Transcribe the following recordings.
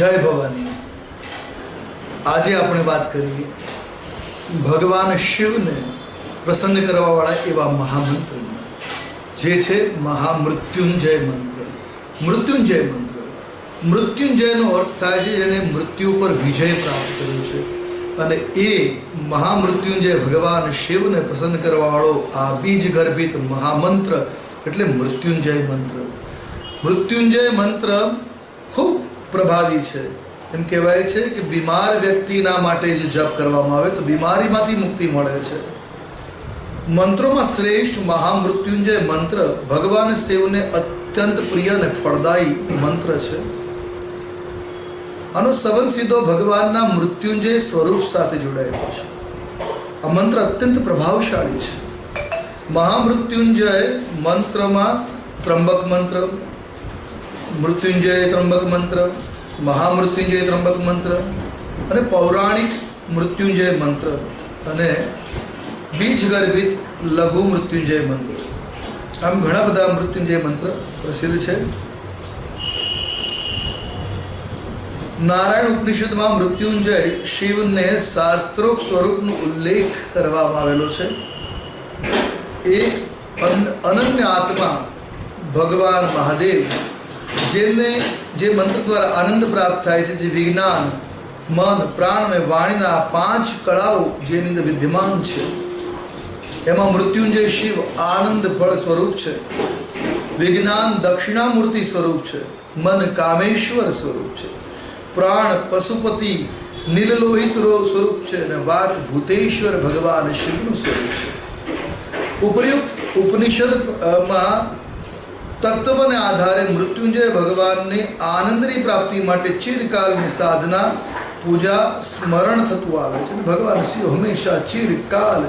જય ભવાની. આજે આપણે વાત કરીએ ભગવાન શિવને પ્રસન્ન કરવાવાળા એવા મહામંત્રની, જે છે મહામૃત્યુંજય મંત્ર. મૃત્યુંજય મંત્ર. મૃત્યુંજયનો અર્થ થાય છે જેને મૃત્યુ પર વિજય પ્રાપ્ત કર્યો છે. અને એ મહામૃત્યુંજય ભગવાન શિવને પ્રસન્ન કરવાવાળો આ બીજ ગર્ભિત મહામંત્ર એટલે મૃત્યુંજય મંત્ર. મૃત્યુંજય મંત્ર ખૂબ પ્રભાવી છે. એમ કહેવાય છે કે બીમાર વ્યક્તિના માટે જો જપ કરવામાં આવે તો બીમારીમાંથી મુક્તિ મળે છે. મંત્રોમાં શ્રેષ્ઠ મહામૃત્યુંજય મંત્ર ભગવાન શિવને અત્યંત પ્રિય અને ફળદાયી મંત્ર છે. આનો સંબંધ સીધો ભગવાનના મૃત્યુંજય સ્વરૂપ સાથે જોડાયેલો છે. આ મંત્ર અત્યંત પ્રભાવશાળી છે. મહામૃત્યુંજય મંત્રમાં ત્રંબક મંત્ર મૃત્યુંજય ત્રંબક મંત્ર, મહામૃત્યુંજય ત્રંબક મંત્ર અને પૌરાણિક મૃત્યુંજય મંત્ર અને બીજગર્ભિત લઘુ મૃત્યુંજય મંત્ર. આમ ઘણા બધા મૃત્યુંજય મંત્ર પ્રસિદ્ધ છે. નારાયણ ઉપનિષદમાં મૃત્યુંજય શિવને શાસ્ત્રોક સ્વરૂપનો ઉલ્લેખ કરવામાં આવેલો છે. એક અન- અનન્ય આત્મા ભગવાન મહાદેવ જેમને જે મંત્ર દ્વારા આનંદ પ્રાપ્ત થાય છે, જે વિજ્ઞાન, મન, પ્રાણ અને વાણીના પાંચ કળાઓ જેની અંદર વિદ્યમાન છે, એમાં મૃત્યુંજય શિવ આનંદ ફળ સ્વરૂપ છે, વિજ્ઞાન દક્ષિણામૂર્તિ સ્વરૂપ છે, મન કામેશ્વર સ્વરૂપ છે, પ્રાણ પશુપતિ નીલલોહિત સ્વરૂપ છે અને વાક ભૂતેશ્વર ભગવાન શિવનું સ્વરૂપ છે. ઉપયુક્ત ઉપનિષદમાં તત્વને આધારે મૃત્યુંજય ભગવાનની આનંદની પ્રાપ્તિ માટે ચિરકાલની સાધના, પૂજા, સ્મરણ થતું આવે છે ભગવાન શિવ હંમેશા ચિરકાલ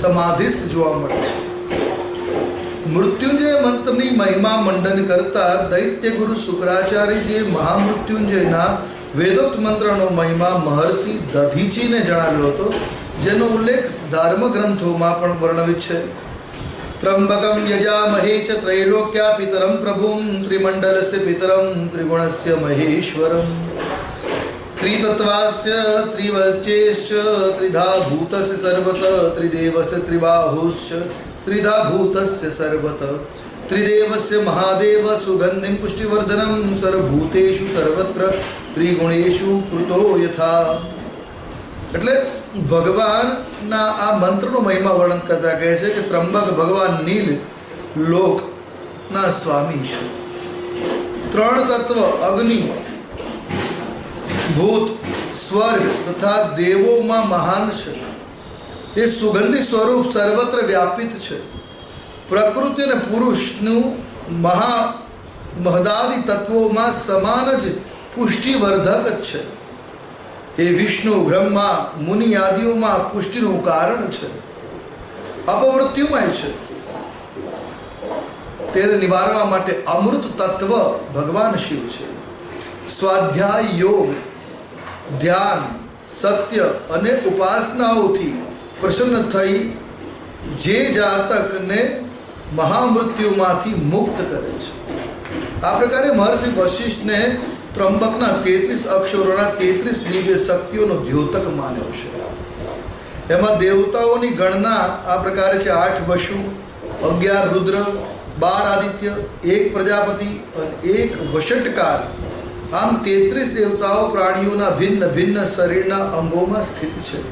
સમાધિસ્થ જોવા મળે છે. મૃત્યુંજય મંત્રની મહિમા મંડન કરતા દૈત્ય ગુરુ શુક્રાચાર્યજીએ મહામૃત્યુંજયના વેદોક્ત મંત્રનો મહિમા મહર્ષિ દધીચીને જણાવ્યો હતો, જેનો ઉલ્લેખ ધર્મ ગ્રંથોમાં પણ વર્ણવિત છે. ત્રંબકમ યજામહે ચ ત્રૈલોક્યા પિતરમ પ્રભુમ ત્રિમંડલસ્ય પિતરમ ત્રિગુણસ્ય મહેશ્વરમ ત્રિતત્વાસ્ય ત્રિવચેશ્ચ ત્રિધા ભૂતસ્ય સર્વત ત્રિદેવસ્ય ત્રિબાહુશ્ચ ત્રિધા ભૂતસ્ય સર્વત ત્રિદેવસ્ય મહાદેવ સુગંધિમ પુષ્ટિવર્ધનમ સર્વભૂતેષુ સર્વત્ર ત્રિગુણેષુ કૃતો યથા એટલે ભગવાનના આ મંત્રનો મહિમા વર્ણન કરતા કહે છે કે ત્રંબક ભગવાન નીલ લોકના સ્વામી છે. ત્રણ તત્વ, અગ્નિ, ભૂત, સ્વર્ગ તથા દેવોમાં મહાન છે. એ સુગંધી સ્વરૂપ સર્વત્ર વ્યાપિત છે. પ્રકૃતિ અને પુરુષનું મહા મહદાદી તત્વોમાં સમાન જ પુષ્ટિવર્ધક છે. એ વિષ્ણુ બ્રહ્મા મુનિ આદિઓમાં પુષ્ટિનું કારણ છે. અપમૃત્યુમય છે. તેને નિવારવા માટે અમૃત તત્વ ભગવાન શિવ છે. સ્વાધ્યાય યોગ, ધ્યાન, સત્ય અને ઉપાસનાઓથી પ્રસન્ન થઈ જે જાતકને મહામૃત્યુમાંથી મુક્ત કરે છે. આ પ્રકારે મહર્ષિ વશિષ્ઠને ત્રંબકના તેત્રીસ અક્ષરોના તેત્રીસ દિવ્ય શક્તિઓનો દ્યોતક માન્યો છે. એમાં દેવતાઓની ગણના આ પ્રકારે છે. આઠ વશુ, અગિયાર રુદ્ર, બાર આદિત્ય, એક પ્રજાપતિ અને એક વશટકાર. આમ તેત્રીસ દેવતાઓ પ્રાણીઓના ભિન્ન ભિન્ન શરીરના અંગોમાં સ્થિત છે.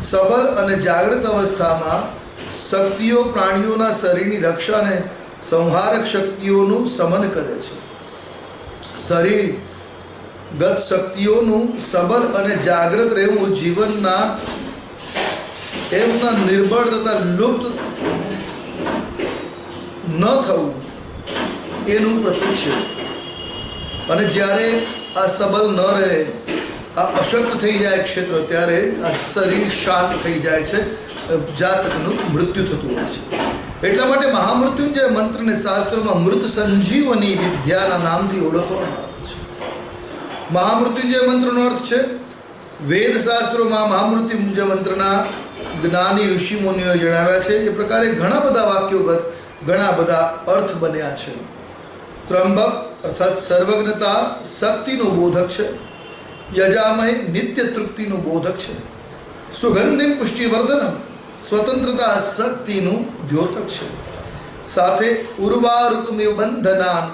સબલ અને જાગૃત અવસ્થામાં શક્તિઓ પ્રાણીઓના શરીરની રક્ષા અને સંહારક શક્તિઓનું સમન કરે છે. શરીર ગત શક્તિઓનું સબલ અને જાગૃત રહેવું જીવનના એમના નિર્બળ તથા લુપ્ત ન થવું એનું પ્રતીક છે. અને જ્યારે આ સબલ ન રહે, આ અશક્ત થઈ જાય ક્ષેત્ર, ત્યારે આ શરીર શાંત થઈ જાય છે, જાતકનું મૃત્યુ થતું હોય છે. એટલા માટે મહામૃત્યુંજય મંત્રને શાસ્ત્રોમાં મૃત સંજીવની વિદ્યાના નામથી ઓળખવામાં આવે છે. મહામૃત્યુંજય મંત્રનો અર્થ છે, વેદ શાસ્ત્રોમાં મહામૃત્યુંજય મંત્રના જ્ઞાની ઋષિમુનિઓએ જણાવ્યા છે, એ પ્રકારે ઘણા બધા વાક્યો ઘણા બધા અર્થ બન્યા છે. ત્રંબક અર્થાત સર્વજ્ઞતા શક્તિનું બોધક છે, યજામય નિત્ય તૃપ્તિનું બોધક છે. સુગંધિમ પુષ્ટિવર્ધનમ સ્વતંત્રતા શક્તિનું દ્યોતક છે. સાથે ઉર્વારુકમેવ બંધનાન,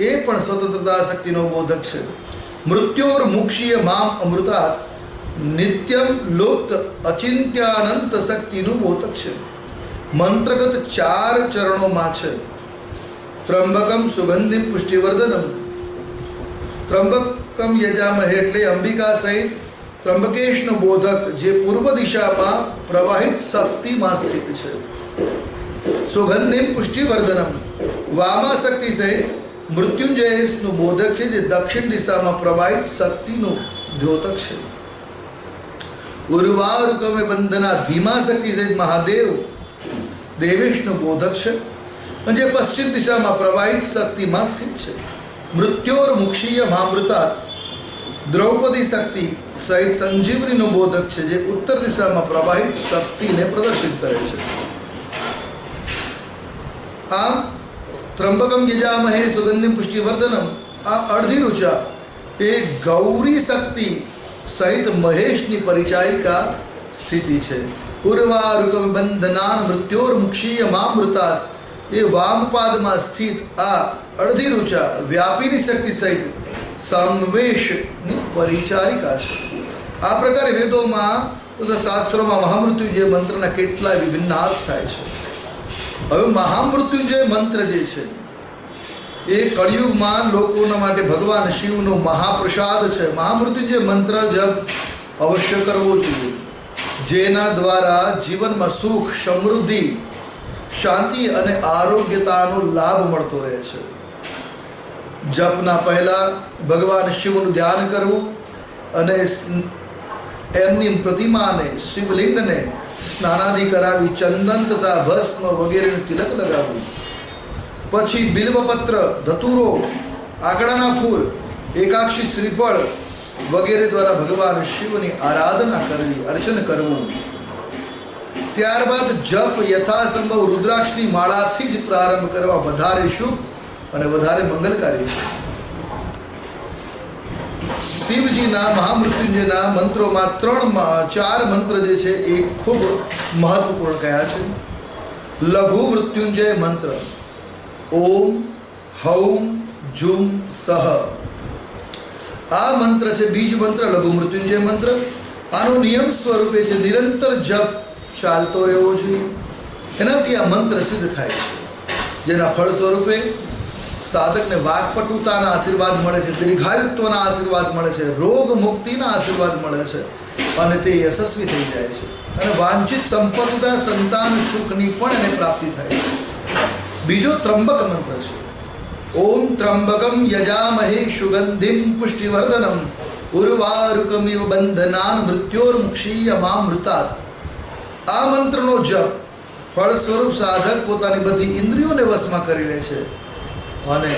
એ પણ સ્વતંત્રતા શક્તિનો બોધક છે. મૃત્યોર મુક્ષીય મામ અમૃતાત, નિત્યમ લુપ્ત અચિંત્યાનંત શક્તિનું બોધક છે. મંત્રગત ચાર ચરણોમાં છે. ત્રંબકમ સુગંધિમ પુષ્ટિવર્ધનમ, ત્રંબકમ યજામહે એટલે અંબિકા સહિત ત્રંબકેશનો બોધક જે પૂર્વ દિશામાં પ્રવાહિત શક્તિમાં સ્થિત છે સુગંધિમ પુષ્ટિવર્ધનમ વામા શક્તિ સહિત મૃત્યુંજયનું બોધક છે જે દક્ષિણ દિશામાં પ્રવાહિત શક્તિનું દ્યોતક છે ઉર્વારુકમે બંધના ધીમા શક્તિ સહિત મહાદેવ દેવેશનું બોધક છે જે પશ્ચિમ દિશામાં પ્રવાહિત શક્તિમાં સ્થિત છે મૃત્યોર્મુક્ષીય મહામૃતા દ્રૌપદી શક્તિ સહિત સંજીવનીનો બોધક છે જે ઉત્તર દિશામાં પ્રવાહિત શક્તિને પ્રદર્શિત કરે છે. આમ ત્રંબકમ યજામહે સુગંધિ પુષ્ટિવર્ધનમ. આ અડધી ઋચા એ ગૌરી શક્તિ સહિત મહેશની પરિચાયિકા સ્થિતિ છે. ઉર્વારુકમ બંધનાન મૃત્યોર મુક્ષીય મામૃતા એ વામપાદમાં સ્થિત આ અડધી ઋચા વ્યાપીની શક્તિ સહિત સંવેશની પરિચારિકા છે. આ પ્રકારે વેદોમાં તથા શાસ્ત્રોમાં મહામૃત્યુંજય મંત્રના કેટલાય વિભિન્ન અર્થ થાય છે. હવે મહામૃત્યુંજય મંત્ર જે છે, એ કળિયુગમાં લોકોના માટે ભગવાન શિવનો મહાપ્રસાદ છે. મહામૃત્યુંજય મંત્ર જપ અવશ્ય કરવો જોઈએ. જેના દ્વારા જીવનમાં સુખ, સમૃદ્ધિ, શાંતિ અને આરોગ્યતાનો લાભ મળતો રહે છે. જપના પહેલાં ભગવાન શિવનું ધ્યાન કરવું અને એમની પ્રતિમાને શિવલિંગને સ્નાનાદિ કરાવી ચંદન તથા ભસ્મ વગેરેનું તિલક લગાવવું. પછી બિલ્વપત્ર, ધતુરો, આકડાના ફૂલ, એકાક્ષી શ્રીફળ વગેરે દ્વારા ભગવાન શિવની આરાધના કરવી, અર્ચન કરવું. ત્યારબાદ જપ યથાસંભવ રુદ્રાક્ષની માળાથી જ પ્રારંભ કરવા વધારે શુભ અને વધારે મંગલકારી છે. શિવજીના મહામૃત્યુંજયના મંત્રોમાં ત્રણ ચાર મંત્ર જે છે એ ખૂબ મહત્વપૂર્ણ કયા છે? લઘુ મૃત્યુંજય મંત્ર. ઓમ, હૌમ, જુમ, સહ. આ મંત્ર છે બીજ મંત્ર, લઘુ મૃત્યુંજય મંત્ર. આનો નિયમ સ્વરૂપે છે નિરંતર જપ ચાલતો રહેવો જોઈએ. એનાથી આ મંત્ર સિદ્ધ થાય છે. જેના ફળ સ્વરૂપે સાધકને વાકપટુતાના આશીર્વાદ મળે છે, દીર્ઘાયુત્વના આશીર્વાદ મળે છે, રોગ મુક્તિના આશીર્વાદ મળે છે અને તે યશસ્વી થઈ જાય છે. અને વાંછિત સંપન્નતા સંતાન, સુખની પણ એને પ્રાપ્તિ થાય છે. બીજો ત્રંબક મંત્ર છે. ઓમ ત્રંબકમ યજામહે સુગંધિમ પુષ્ટિવર્ધનમ ઉર્વારુકમિવ બંધનાન મૃત્યોર્મુક્ષીય મામૃતાત આ મંત્રનો જપ ફળ સ્વરૂપ સાધક પોતાની બધી ઇન્દ્રિયોને વશમાં કરી લે છે. અને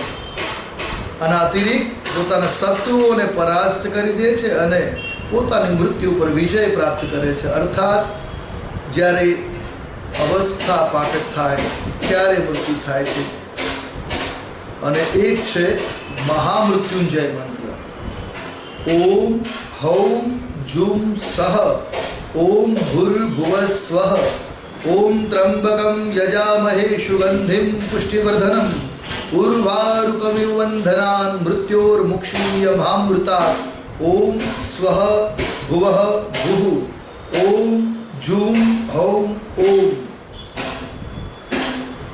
આના અતિરિક્ત પોતાના શત્રુઓને પરાસ્ત કરી દે છે અને પોતાની મૃત્યુ પર વિજય પ્રાપ્ત કરે છે. અર્થાત, જ્યારે અવસ્થા પાકટ થાય, ત્યારે મૃત્યુ થાય છે. અને એક છે મહામૃત્યુંજય મંત્ર. ઓમ હૌમ જુમ સહ, ઓમ ભૂર્ભુવ સ્વ ઓમ ત્રંબકમ યજામહે સુગંધિમ પુષ્ટિવર્ધનમ. ઉર્વારુકમિવ વંધનાન મૃત્યોર્મુક્ષીય મહામૃતા ઓમ સ્વઃ ભુવઃ ભુઃ ઓમ જુમ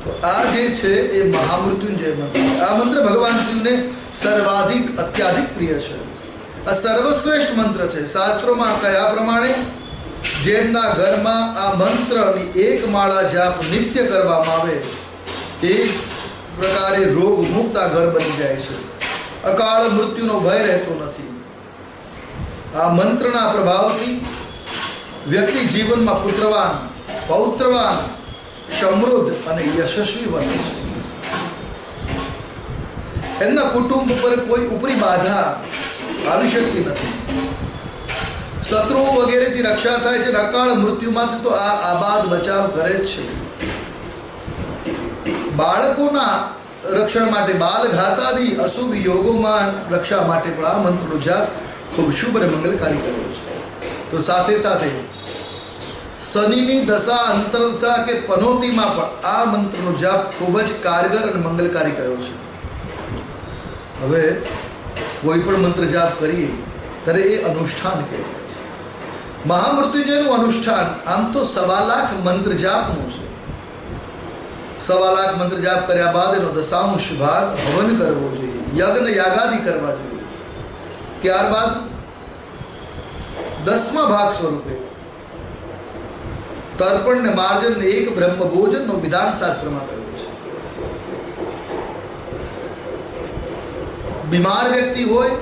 તો આ જે છે એ મહામૃત્યુંજય મંત્ર આ મંત્ર ભગવાન શિવને સર્વાધિક અત્યાધિક પ્રિય છે આ સર્વશ્રેષ્ઠ મંત્ર છે શાસ્ત્રોમાં કયા પ્રમાણે જેમના ઘરમાં આ મંત્રની એક માળા જાપ નિત્ય કરવામાં આવે એ પ્રકારે રોગ મુક્તા ઘર બની જાય છે. અકાળ મૃત્યુનો ભય રહેતો નથી. આ મંત્રના પ્રભાવથી વ્યક્તિ જીવનમાં પુત્રવાન, પૌત્રવાન, સમૃદ્ધ અને યશસ્વી બને છે. એમના કુટુંબ ઉપર કોઈ ઉપરી બાધા આવી શકતી નથી. શત્રુઓ વગેરેથી રક્ષા થાય છે અકાળ મૃત્યુમાંથી તો આ આબાદ બચાવ કરે જ છે. બાળકોના રક્ષણ માટે બાલ ઘાતાદી અશુભ યોગોમાં રક્ષા માટે પણ આ મંત્રનો જાપ ખૂબ શુભ અને મંગલકારી કર્યો છે. તો સાથે સાથે શનિની દશા અંતરદશા કે પનોતીમાં પણ આ મંત્રનો જાપ ખૂબ જ કારગર અને મંગલકારી કયો છે. હવે કોઈ પણ મંત્ર જાપ કરીએ, ત્યારે એ અનુષ્ઠાન કહેવાય છે. મહામૃત્યુંજયનું અનુષ્ઠાન, આમ તો સવા લાખ મંત્ર જાપનું છે. સવા લાખ મંત્ર જાપ કર્યા બાદ એનો દશાંશ ભાગ હવન કરવો જોઈએ, યજ્ઞ યાગાદી કરવા જોઈએ. ત્યારબાદ દસમા ભાગ સ્વરૂપે તર્પણ ને માર્જન ને એક બ્રહ્મ ભોજનનો વિધાન શાસ્ત્રમાં કર્યો છે. બીમાર વ્યક્તિ હોય,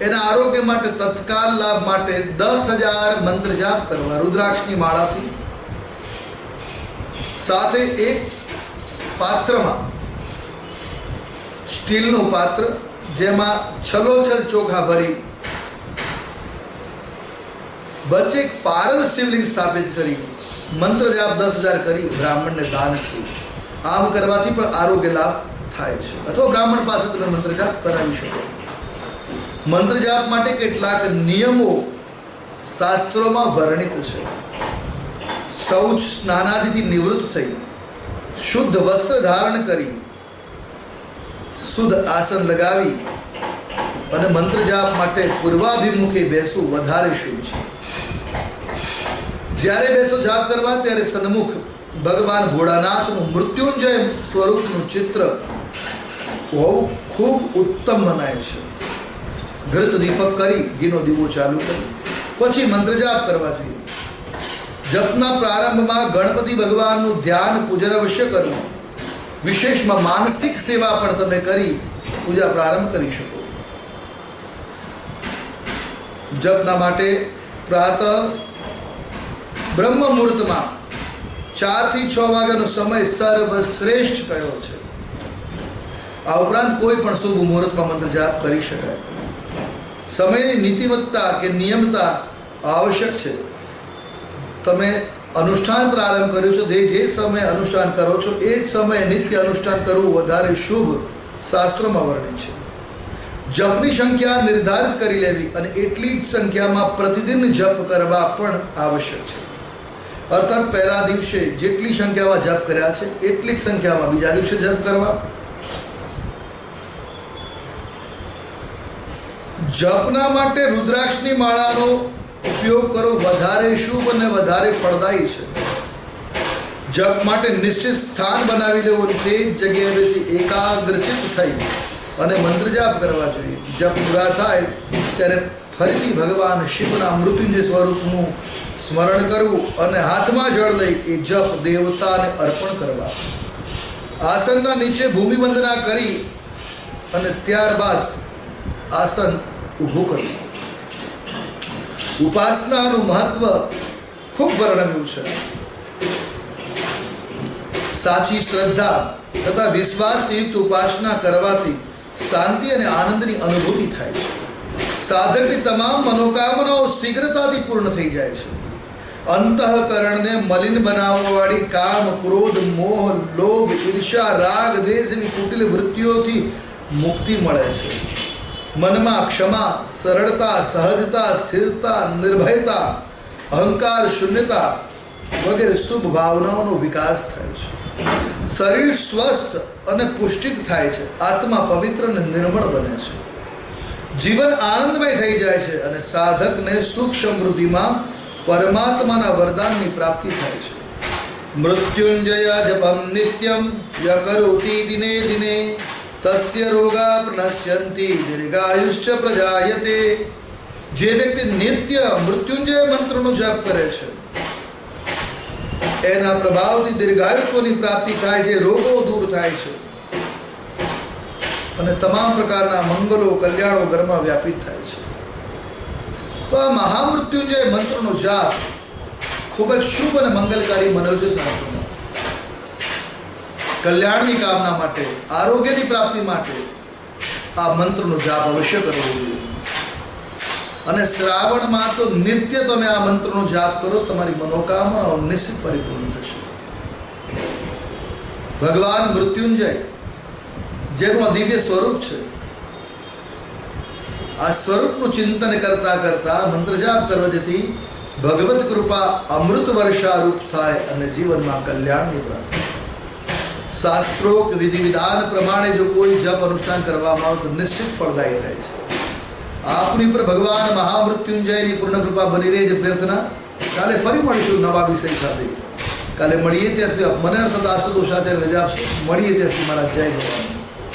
એના આરોગ્ય માટે તત્કાલ લાભ માટે દસ હજાર મંત્ર જાપ કરવા રુદ્રાક્ષની માળાથી. સાથે એક પાત્રમાં. સ્ટીલનું પાત્ર, જેમાં છલોછલ ચોખા ભરી વચ્ચે એક પારદ શિવલિંગ સ્થાપિત કરી, મંત્ર જાપ દસ હજાર કરી, બ્રાહ્મણને દાન કર્યું આમ કરવાથી પણ આરોગ્ય લાભ થાય છે. અથવા બ્રાહ્મણ પાસે તમે મંત્ર જાપ કરાવી શકો. મંત્ર જાપ માટે કેટલાક નિયમો શાસ્ત્રોમાં વર્ણિત છે. શૌચ સ્નાનાદિથી નિવૃત્ત થઈ શુદ્ધ વસ્ત્ર ધારણ કરી, શુદ્ધ આસન લગાવી અને મંત્ર જાપ માટે પૂર્વાભિમુખે બેસવું વધારે શુભ છે. જ્યારે બેસો જાપ કરવા, ત્યારે સન્મુખ ભગવાન ભોળાનાથનું મૃત્યુંજય સ્વરૂપનું ચિત્ર હોવું ખૂબ ઉત્તમ મનાય છે. ઘૃત દીપક કરી ઘીનો દીવો ચાલુ કરી, પછી મંત્ર જાપ કરવા જોઈએ. જપના પ્રારંભમાં ગણપતિ ભગવાનનું ધ્યાન પૂજન અવશ્ય કરવું. વિશેષમાં માનસિક સેવા પણ તમે કરી પૂજા પ્રારંભ કરી શકો. જપના માટે પ્રાતઃ બ્રહ્મ મુહૂર્તમાં ચારથી છ વાગ્યાનો સમય સર્વશ્રેષ્ઠ કયો છે. આ ઉપરાંત કોઈ પણ શુભ મુહૂર્તમાં મંત્ર જાપ કરી શકાય. સમયની નીતિમત્તા કે નિયમતા આવશ્યક છે. તમે અનુષ્ઠાન પ્રારંભ કર્યું છો, જે જે સમયે અનુષ્ઠાન કરો છો, એ જ સમયે નિત્ય અનુષ્ઠાન કરવું વધારે શુભ શાસ્ત્રોમાં વર્ણિત છે. જપની સંખ્યા નિર્ધારિત કરી લેવી અને એટલી જ સંખ્યામાં પ્રતિદિન જપ કરવા પણ આવશ્યક છે. અર્થાત પહેલા દિવસે જેટલી સંખ્યામાં જપ કર્યા છે, એટલી જ સંખ્યામાં બીજા દિવસે જપ કરવા. જપના માટે રુદ્રાક્ષની માળાનો ઉપયોગ કરો વધારે શુભ અને વધારે ફળદાયી છે. જપ માટે નિશ્ચિત સ્થાન બનાવી લેવું તે જ જગ્યાએ બેસી એકાગ્રચિત થઈ અને મંત્ર જાપ કરવા જોઈએ. જપ પૂરા થાય ત્યારે ફરીથી ભગવાન શિવના મૃત્યુંજય સ્વરૂપનું સ્મરણ કરવું અને હાથમાં જળ લઈ એ જપ દેવતાને અર્પણ કરવા. આસનના નીચે ભૂમિ વંદના કરી અને ત્યારબાદ આસન ઊભું કરવું. ઉપાસનાનું મહત્વ ખૂબ વર્ણવ્યું છે. સાચી શ્રદ્ધા તથા વિશ્વાસયુક્ત ઉપાસના કરવાથી શાંતિ અને આનંદની અનુભૂતિ થાય છે. સાધકની તમામ મનોકામનાઓ શીઘ્રતાથી પૂર્ણ થઈ જાય છે. અંતઃકરણને મલિન બનાવવાવાળી કામ, ક્રોધ, મોહ, લોભ ઈર્ષા રાગ, દ્વેષની કુટિલ વૃત્તિઓથી મુક્તિ મળે છે. મનમાં ક્ષમા, સરળતા, સહજતા, સ્થિરતા, નિર્ભયતા, અહંકાર, શૂન્યતા વગેરે શુભ ભાવનાઓનો વિકાસ થાય છે. શરીર સ્વસ્થ અને પુષ્ટિત થાય છે. આત્મા પવિત્ર અને નિર્મળ બને છે. જીવન આનંદમય થઈ જાય છે અને સાધકને સુખ સમૃદ્ધિમાં પરમાત્માના વરદાનની પ્રાપ્તિ થાય છે. મૃત્યુંજય જપમ નિત્યમ ય કરોતિ દિને દિને તસ્ય રોગા પ્રનશ્યંતિ દીર્ઘાયુષ્ચ પ્રજાયતે જે વ્યક્તિ નિત્ય મૃત્યુંજય મંત્રનો જપ કરે છે, એના પ્રભાવથી દીર્ઘાયુત્વની પ્રાપ્તિ થાય છે, રોગો દૂર થાય છે. અને તમામ પ્રકારના મંગલો, કલ્યાણો ઘરમાં વ્યાપિત થાય છે. તો આ મહામૃત્યુંજય મંત્રનો જાપ ખૂબ જ શુભ અને મંગલકારી છે શાસ્ત્રોમાં કલ્યાણની કામના માટે, આરોગ્યની પ્રાપ્તિ માટે આ મંત્રનો જાપ અવશ્ય કરવો જોઈએ. અને શ્રાવણમાં તો નિત્ય તમે આ મંત્રનો જાપ કરો, તમારી મનોકામનાઓ નિશ્ચિત પરિપૂર્ણ થશે. ભગવાન મૃત્યુંજય, જેનું દિવ્ય સ્વરૂપ છે, આ સ્વરૂપનું ચિંતન કરતા કરતા મંત્ર જાપ કરવા જેથી ભગવત કૃપા અમૃત વર્ષારૂપ થાય અને જીવનમાં કલ્યાણની પ્રાપ્તિ શાસ્ત્રોક વિધિ વિધાન પ્રમાણે જો કોઈ જપ અનુષ્ઠાન કરવામાં આવે તો નિશ્ચિત ફળદાયી થાય છે. આપની પર ભગવાન મહામૃત્યુંજયની પૂર્ણ કૃપા બની રહે છે પ્રાર્થના. કાલે ફરી મળીશું નવા વિષય સાથે. કાલે મળીએ ત્યાં સુધી મને અર્થ દાસો દોષાચાર્ય રજા આપશો. મળીએ ત્યાં સુધી મારા જય ભગવાન.